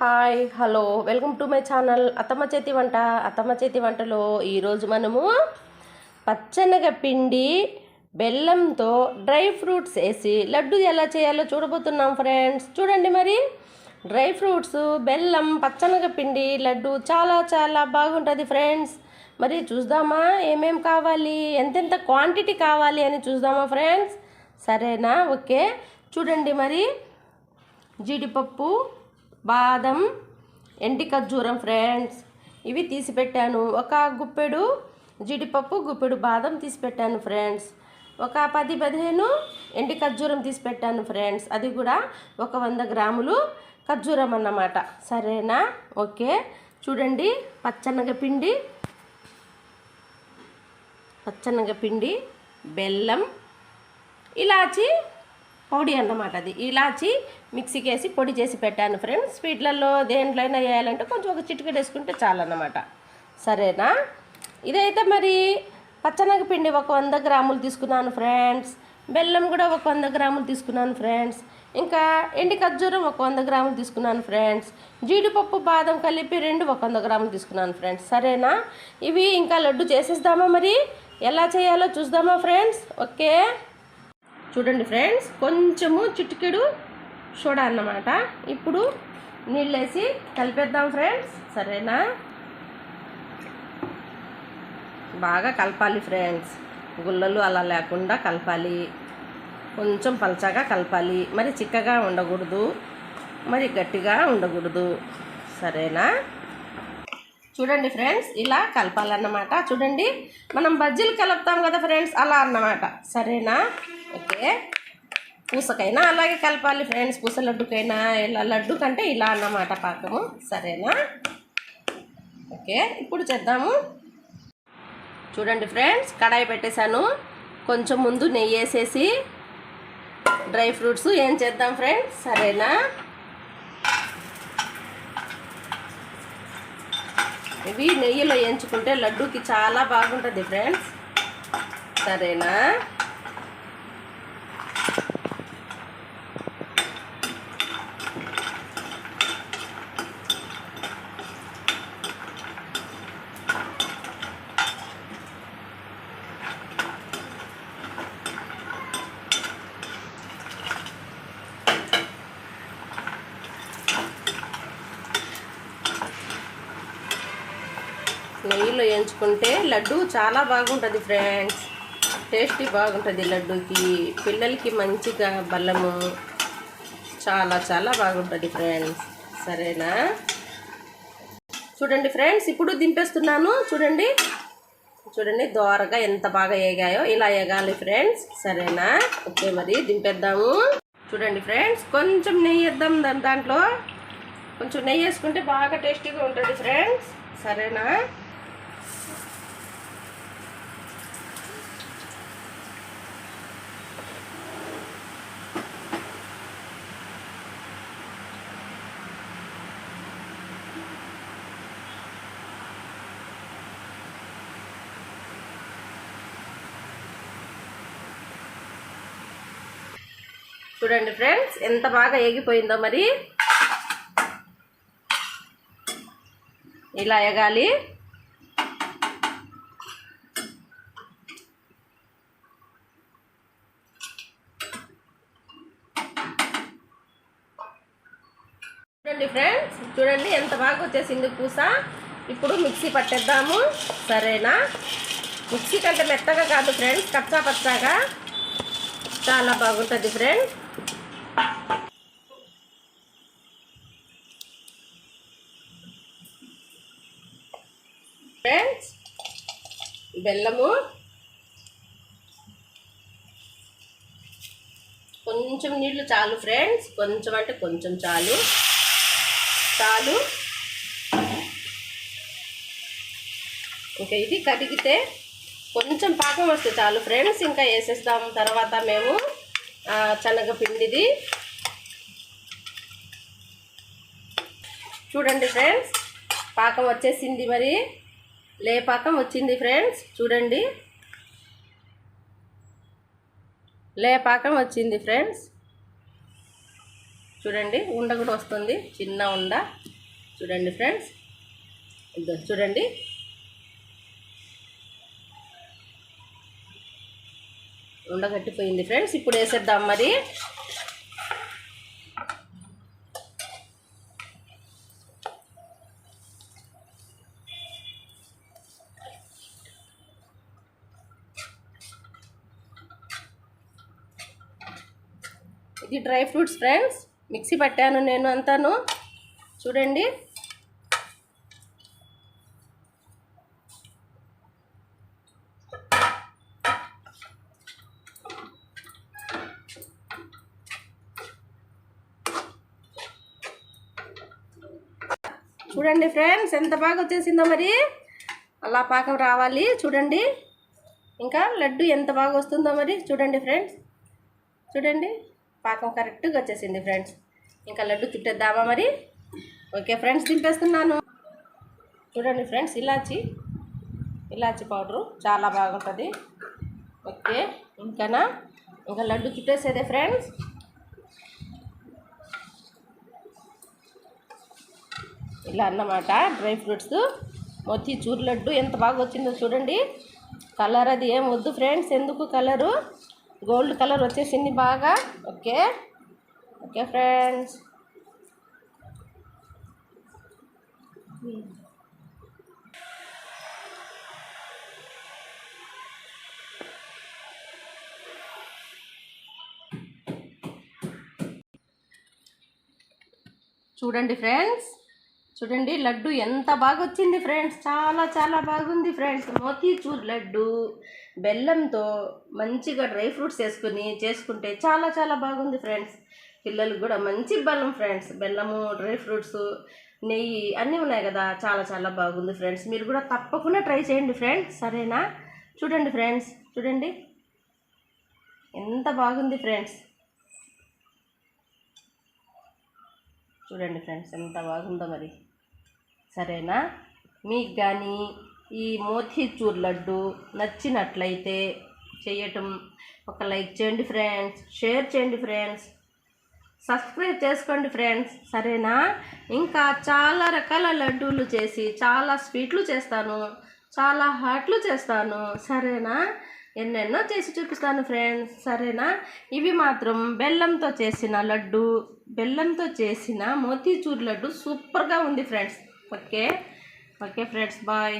Hi hello. Welcome to my channel అత్తమ్మ చేతి వంట. అత్తమ్మ చేతి వంటలో ఈరోజు మనము పచ్చనగ పిండి బెల్లంతో డ్రై ఫ్రూట్స్ వేసి లడ్డు ఎలా చేయాలో చూడబోతున్నాం ఫ్రెండ్స్. చూడండి మరి. డ్రై ఫ్రూట్స్ బెల్లం పచ్చనగ పిండి లడ్డు చాలా చాలా బాగుంటుంది ఫ్రెండ్స్. మరి చూద్దామా? ఏమేం కావాలి? ఎంతెంత క్వాంటిటీ కావాలి అని చూద్దామా ఫ్రెండ్స్? సరేనా? ఓకే. చూడండి మరి. జీడిపప్పు బాదం ఎండి ఖర్జూరం ఫ్రెండ్స్ ఇవి తీసి పెట్టాను ఒక గుప్పెడు జీడిపప్పు గుప్పెడు బాదం తీసి పెట్టాను ఫ్రెండ్స్ ఒక పది పదిహేను ఎండి ఖర్జూరం తీసి పెట్టాను ఫ్రెండ్స్ అది కూడా ఒక వంద గ్రాములు ఖర్జూరం అన్నమాట. సరేనా? ఓకే. చూడండి. పచ్చనగ పిండి. పచ్చనగ పిండి బెల్లం ఇలాచి పౌడీ అన్నమాట అది. ఇలాచి మిక్సీకి వేసి పొడి చేసి పెట్టాను ఫ్రెండ్స్. స్వీట్లలో దేంట్లోనైనా వేయాలంటే కొంచెం ఒక చిటికెట్ వేసుకుంటే చాలన్నమాట. సరేనా? ఇదైతే మరి పచ్చనగపిండి ఒక వంద గ్రాములు తీసుకున్నాను ఫ్రెండ్స్. బెల్లం కూడా ఒక వంద గ్రాములు తీసుకున్నాను ఫ్రెండ్స్. ఇంకా ఎండి ఖర్జూరం ఒక వంద గ్రాములు తీసుకున్నాను ఫ్రెండ్స్. జీడిపప్పు బాదం కలిపి రెండు ఒక వంద గ్రాములు తీసుకున్నాను ఫ్రెండ్స్. సరేనా? ఇవి ఇంకా లడ్డు చేసేద్దామా మరి? ఎలా చేయాలో చూద్దామా ఫ్రెండ్స్? ఓకే? చూడండి ఫ్రెండ్స్ కొంచెము చిటికెడు సోడా అన్నమాట. ఇప్పుడు నీళ్ళేసి కలిపేద్దాం ఫ్రెండ్స్. సరేనా? బాగా కలపాలి ఫ్రెండ్స్. గుల్లలు అలా లేకుండా కలపాలి. కొంచెం పలచగా కలపాలి. మరి చిక్కగా ఉండకూడదు. మరి గట్టిగా ఉండకూడదు. సరేనా? చూడండి ఫ్రెండ్స్ ఇలా కలపాలన్నమాట. చూడండి మనం బజ్జీలు కలుపుతాం కదా ఫ్రెండ్స్ అలా అన్నమాట. సరేనా? ఓకే. పూసకైనా అలాగే కలపాలి ఫ్రెండ్స్. పూస లడ్డుకైనా ఇలా లడ్డు కంటే ఇలా అన్నమాట పాకము. సరేనా? ఓకే ఇప్పుడు చేద్దాము. చూడండి ఫ్రెండ్స్ కడాయి పెట్టేశాను. కొంచెం ముందు నెయ్యి వేసేసి డ్రై ఫ్రూట్స్ ఏం చేద్దాం ఫ్రెండ్స్? సరేనా? ఇవి నెయ్యిలో వేయించుకుంటే లడ్డూకి చాలా బాగుంటుంది ఫ్రెండ్స్. సరేనా? నెయ్యిలో వేయించుకుంటే లడ్డు చాలా బాగుంటుంది ఫ్రెండ్స్. టేస్టీ బాగుంటుంది లడ్డూకి. పిల్లలకి మంచిగా బల్లము చాలా చాలా బాగుంటుంది ఫ్రెండ్స్. సరేనా? చూడండి ఫ్రెండ్స్ ఇప్పుడు దింపేస్తున్నాను. చూడండి. చూడండి దోరగా ఎంత బాగా ఏగాయో ఇలా ఏగాలి ఫ్రెండ్స్. సరేనా? ఓకే మరి దింపేద్దాము. చూడండి ఫ్రెండ్స్ కొంచెం నెయ్యి వేద్దాం దాని దాంట్లో. కొంచెం నెయ్యి వేసుకుంటే బాగా టేస్టీగా ఉంటుంది ఫ్రెండ్స్. సరేనా? చూడండి ఫ్రెండ్స్ ఎంత బాగా ఏగిపోయిందో మరి. ఇలా ఎగాలి చూడండి ఫ్రెండ్స్ చూడండి ఎంత బాగా వచ్చేసింది పూస. ఇప్పుడు మిక్సీ పట్టేద్దాము. సరేనా? మిక్సీ కంటే మెత్తగా కాదు ఫ్రెండ్స్ కచ్చా పచ్చాగా. చాలా బాగుంటుంది ఫ్రెండ్స్. ఫ్రెండ్స్ బెల్లము. కొంచెం నీళ్ళు చాలు ఫ్రెండ్స్ కొంచెం అంటే కొంచెం చాలు. చాలు. ఇంకా ఇది కడిగితే కొంచెం పాకం వస్తే చాలు. ఫ్రెండ్స్ ఇంకా వేసేస్తాం తర్వాత మేము శనగపిండిది. చూడండి ఫ్రెండ్స్ పాకం వచ్చేసింది మరి. లే పాకం వచ్చింది ఫ్రెండ్స్ చూడండి. లే పాకం వచ్చింది ఫ్రెండ్స్. చూడండి ఉండ కూడా వస్తుంది. చిన్న ఉండ. చూడండి ఫ్రెండ్స్. ఇదో చూడండి. ఉండగట్టిపోయింది ఫ్రెండ్స్. ఇప్పుడు వేసేద్దాం మరి. ఇది డ్రై ఫ్రూట్స్ ఫ్రెండ్స్. మిక్సీ పట్టాను నేను అంతాను. చూడండి. చూడండి ఫ్రెండ్స్ ఎంత బాగా వచ్చేసిందో మరి. అలా పాకం రావాలి. చూడండి. ఇంకా లడ్డు ఎంత బాగా వస్తుందో మరి. చూడండి ఫ్రెండ్స్. చూడండి. పాకం కరెక్ట్గా వచ్చేసింది ఫ్రెండ్స్ ఇంకా లడ్డు చుట్టేద్దామా మరి? ఓకే ఫ్రెండ్స్ దింపేస్తున్నాను. చూడండి ఫ్రెండ్స్ ఇలాచి ఇలాచి పౌడరు చాలా బాగుంటుంది. ఓకే ఇంకానా? ఇంకా లడ్డు చుట్టేసేదే ఫ్రెండ్స్ ఇలా అన్నమాట డ్రై ఫ్రూట్స్. మొత్తి చూరు లడ్డు ఎంత బాగా వచ్చిందో చూడండి. కలర్ అది ఏం వద్దు ఫ్రెండ్స్ ఎందుకు కలరు గోల్డ్ కలర్ వచ్చేసింది బాగా. ఓకే. Okay friends. చూడండి ఫ్రెండ్స్. చూడండి లడ్డు ఎంత బాగా వచ్చింది ఫ్రెండ్స్. చాలా చాలా బాగుంది ఫ్రెండ్స్. మోతీచూర్ లడ్డు బెల్లంతో మంచిగా డ్రై ఫ్రూట్స్ వేసుకుని చేసుకుంటే చాలా చాలా బాగుంది ఫ్రెండ్స్. పిల్లలకు కూడా మంచి బలం ఫ్రెండ్స్. బెల్లము డ్రై ఫ్రూట్స్ నెయ్యి అన్నీ ఉన్నాయి కదా. చాలా చాలా బాగుంది ఫ్రెండ్స్. మీరు కూడా తప్పకుండా ట్రై చేయండి ఫ్రెండ్స్. సరేనా? చూడండి ఫ్రెండ్స్. చూడండి. ఎంత బాగుంది ఫ్రెండ్స్. చూడండి ఫ్రెండ్స్ ఎంత బాగుందో మరి. సరేనా? మీకు కానీ ఈ మోతీచూర్ లడ్డు నచ్చినట్లయితే చేయటం ఒక లైక్ చేయండి ఫ్రెండ్స్ షేర్ చేయండి ఫ్రెండ్స్ సబ్స్క్రైబ్ చేసుకోండి ఫ్రెండ్స్ సరేనా? ఇంకా చాలా రకాల లడ్డూలు చేసి చాలా స్వీట్లు చేస్తాను చాలా హాట్లు చేస్తాను సరేనా? ఎన్నెన్నో చేసి చూపిస్తాను ఫ్రెండ్స్ సరేనా? ఇవి మాత్రం బెల్లంతో చేసిన లడ్డు బెల్లంతో చేసిన మోతీచూర్ లడ్డు సూపర్గా ఉంది friends. Okay okay friends bye